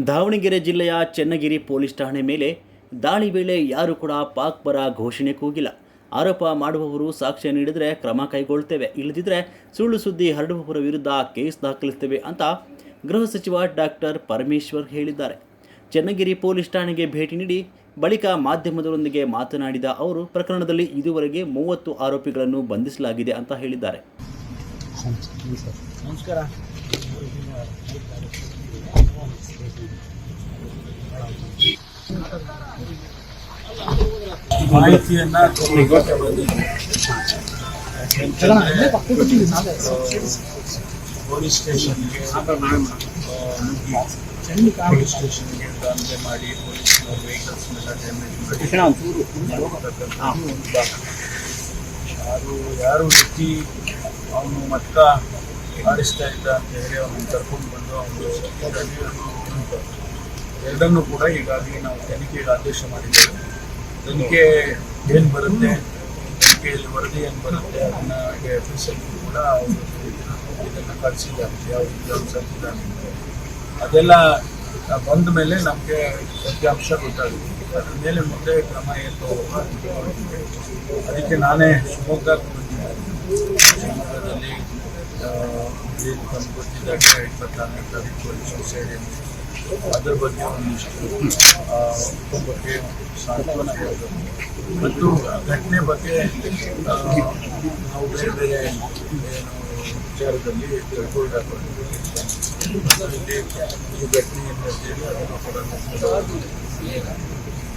ದಾವಣಗೆರೆ ಜಿಲ್ಲೆಯ ಚೆನ್ನಗಿರಿ ಪೊಲೀಸ್ ಠಾಣೆ ಮೇಲೆ ದಾಳಿ ವೇಳೆ ಯಾರು ಕೂಡ ಪಾಕ್ ಪರ ಘೋಷಣೆ ಕೂಗಿಲ್ಲ. ಆರೋಪ ಮಾಡುವವರು ಸಾಕ್ಷ್ಯ ನೀಡಿದರೆ ಕ್ರಮ ಕೈಗೊಳ್ತೇವೆ. ಇಲ್ಲದಿದ್ದರೆ ಸುಳ್ಳು ಸುದ್ದಿ ಹರಡುವವರ ವಿರುದ್ಧ ಕೇಸ್ ದಾಖಲಿಸ್ತೇವೆ ಅಂತ ಗೃಹ ಸಚಿವ ಡಾಕ್ಟರ್ ಪರಮೇಶ್ವರ್ ಹೇಳಿದ್ದಾರೆ. ಚೆನ್ನಗಿರಿ ಪೊಲೀಸ್ ಠಾಣೆಗೆ ಭೇಟಿ ನೀಡಿ ಬಳಿಕ ಮಾಧ್ಯಮದೊಂದಿಗೆ ಮಾತನಾಡಿದ ಅವರು, ಪ್ರಕರಣದಲ್ಲಿ ಇದುವರೆಗೆ ಮೂವತ್ತು ಆರೋಪಿಗಳನ್ನು ಬಂಧಿಸಲಾಗಿದೆ ಅಂತ ಹೇಳಿದ್ದಾರೆ. ನಮಸ್ಕಾರ. ಮಾಹಿತಿಯನ್ನ ಪೊಲೀಸ್ ಸ್ಟೇಷನ್ಗೆ ಪೊಲೀಸ್ ಸ್ಟೇಷನ್ಗೆ ದಾಂಧಲೆ ಮಾಡಿ ಪೊಲೀಸ್ನವ್ರ ವೆಹಿಕಲ್ಸ್ನೆಲ್ಲ ಡ್ಯಾಮೇಜ್ ಮಾಡಿ. ಯಾರು ಯಾರು ವ್ಯಕ್ತಿ ಅವನು ಮಟ್ಟ ಆಡಿಸ್ತಾ ಇದ್ದ ಅಂತ ಹೇಳಿ ಅವ್ರನ್ನ ಕರ್ಕೊಂಡು ಬಂದು ಅವರು ಎರಡನ್ನೂ ಕೂಡ ಈಗಾಗಲೇ ನಾವು ತನಿಖೆಗೆ ಆದೇಶ ಮಾಡಿದ್ದೇವೆ. ತನಿಖೆ ಏನು ಬರುತ್ತೆ, ತನಿಖೆಯಲ್ಲಿ ವರದಿ ಏನು ಬರುತ್ತೆ ಹಾಗೆ ಎಸ್ ಕೂಡ ಅವರು ಇದನ್ನು ಕಳಿಸಿದ್ದಾರೆ, ಯಾವ ಸತ್ತಿದ್ದಾರೆ ಅದೆಲ್ಲ ಬಂದ ಮೇಲೆ ನಮಗೆ ಸತ್ಯಾಂಶ ಗೊತ್ತಾಗುತ್ತೆ. ಅದ್ರ ಮೇಲೆ ಮುಂದೆ ಕ್ರಮ ಏನು ಅದಕ್ಕೆ ನಾನೇ ಶಿವಮೊಗ್ಗಕ್ಕೆ ಬಂದಿದ್ದೇನೆ. ಶಿವಮೊಗ್ಗದಲ್ಲಿ ಆ, ಏನು ತಮ್ಗೆ ಗೊತ್ತಿದ್ದಾಗೆ ಇಪ್ಪತ್ತಾರನೇ ತಾರೀಕು ಸೊಸೈಟಿ ಅದ್ರ ಬಗ್ಗೆ ಒಂದಿಷ್ಟು ಆ, ಕುಟುಂಬಕ್ಕೆ ಸಾಂತ್ವನ ಹೇಳೋದು ಮತ್ತು ಘಟನೆ ಬಗ್ಗೆ ಆ, ನಾವು ಬೇರೆ ಬೇರೆ ಏನು ವಿಚಾರದಲ್ಲಿ ತಿಳ್ಕೊಂಡು ಹಾಕೊಂಡಿದ್ದೀವಿ ಇಲ್ಲಿ ಈ ಘಟನೆ ಏನು ಅಂತೇಳಿ ಅದನ್ನು ಕೂಡ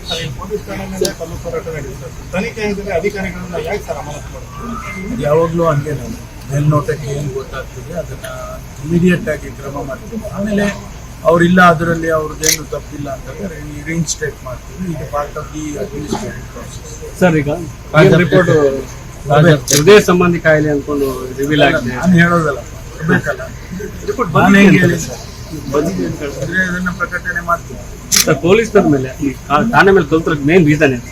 ನಾವು ಪೊಲೀಸ್ ಠಾಣೆ ಮೇಲೆ ಕಲ್ಲು ಹೋರಾಟ ನಡೆಯುತ್ತೆ ತನಿಖೆ ಆಗಿದ್ರೆ ಅಧಿಕಾರಿಗಳನ್ನ ಯಾಕೆ ಸರ್ ಅಮಾನತು ಮಾಡ್ತಾರೆ ಯಾವಾಗಲೂ ಹಂಗೆ ನಾನು ಮೇಲ್ನೋಟಕ್ಕೆ ಏನು ಗೊತ್ತಾಗ್ತದೆ ಅದನ್ನ ಇಮಿಡಿಯೇಟ್ ಆಗಿ ಕ್ರಮ ಮಾಡ್ತೀವಿ. ಆಮೇಲೆ ಅವರಿಲ್ಲ ಅದರಲ್ಲಿ ಅವ್ರದ್ದೇನು ತಪ್ಪಿಲ್ಲ ಅಂತಂದ್ರೆ ರೀಇನ್ಸ್ಟೇಟ್ ಮಾಡ್ತೀವಿ. ಇದು part of the administrative process sir ಈಗ ರಿಪೋರ್ಟ್ ಹೃದಯ ಸಂಬಂಧಿ ಕಾಯಿಲೆ ಅನ್ಕೊಂಡು ರಿವೀಲ್ ಆಗಿದೆ. ನಾನು ಹೇಳೋದಲ್ಲ ಬೇಕಲ್ಲ? ನಾನು ಹೆಂಗೆ ಹೇಳಿ ಸರ್ ಅದನ್ನ ಪ್ರಕಟಣೆ ಮಾಡ್ತೀನಿ. ಸರ್ ಪೊಲೀಸ್ನವ್ರ ಮೇಲೆ ಈ ಠಾಣೆ ಮೇಲೆ ಕಲ್ತ್ರ ಮೇನ್ ರೀಸನ್ ಏನು?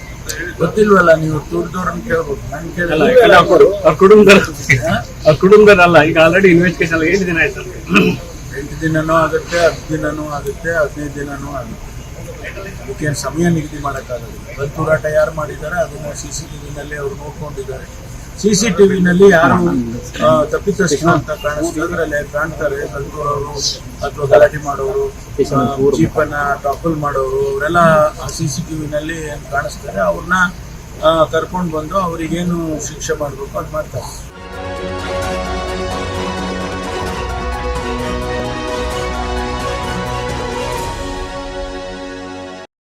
ಗೊತ್ತಿಲ್ವಲ್ಲ ನೀವು ದುಡ್ದವ್ರನ್ನ ಕೇಳ್ಬೋದು. ನಾನು ಅಲ್ಲ ಕೇಳಲ್ಲ ಅವ್ರ ಕುಟುಂಬದವರಲ್ಲ ಈಗ ಆಲ್ರೆಡಿ ಇನ್ವೆಸ್ಟಿಗೇಷನ್ ಎಂಟು ದಿನ ಆಯ್ತು ಎಂಟು ದಿನನೂ ಆಗುತ್ತೆ ಹತ್ತು ದಿನನೂ ಆಗುತ್ತೆ ಹದಿನೈದು ದಿನನೂ ಆಗುತ್ತೆ. ಅದಕ್ಕೇನು ಸಮಯ ನಿಗದಿ ಮಾಡೋಕ್ಕಾಗಲ್ಲ. ಬಂದ್ ಹೋರಾಟ ಯಾರು ಮಾಡಿದ್ದಾರೆ ಅದನ್ನ ಸಿ ಸಿ ಟಿವಿನಲ್ಲಿ ಅವ್ರು ನೋಡ್ಕೊಂಡಿದ್ದಾರೆ. ಸಿ ಸಿ ಟಿವಿನಲ್ಲಿ ಯಾರು ತಪ್ಪಿತಸ್ಥರು ಅಂತ ಕಾಣಿಸ್ತಾರೆ ಕಾಣ್ತಾರೆ ಕಲ್ತೋರು ಅಥವಾ ಗಲಾಟೆ ಮಾಡೋರು ಜೀಪನ್ನ ಟಾಪಲ್ ಮಾಡೋರು, ಅವರೆಲ್ಲ ಸಿಸಿ ಟಿವಿನಲ್ಲಿ ಕಾಣಿಸ್ತಾರೆ. ಅವ್ರನ್ನ ಕರ್ಕೊಂಡು ಬಂದು ಅವರಿಗೇನು ಶಿಕ್ಷೆ ಮಾಡಬೇಕು ಅದು ಮಾಡ್ತಾರೆ.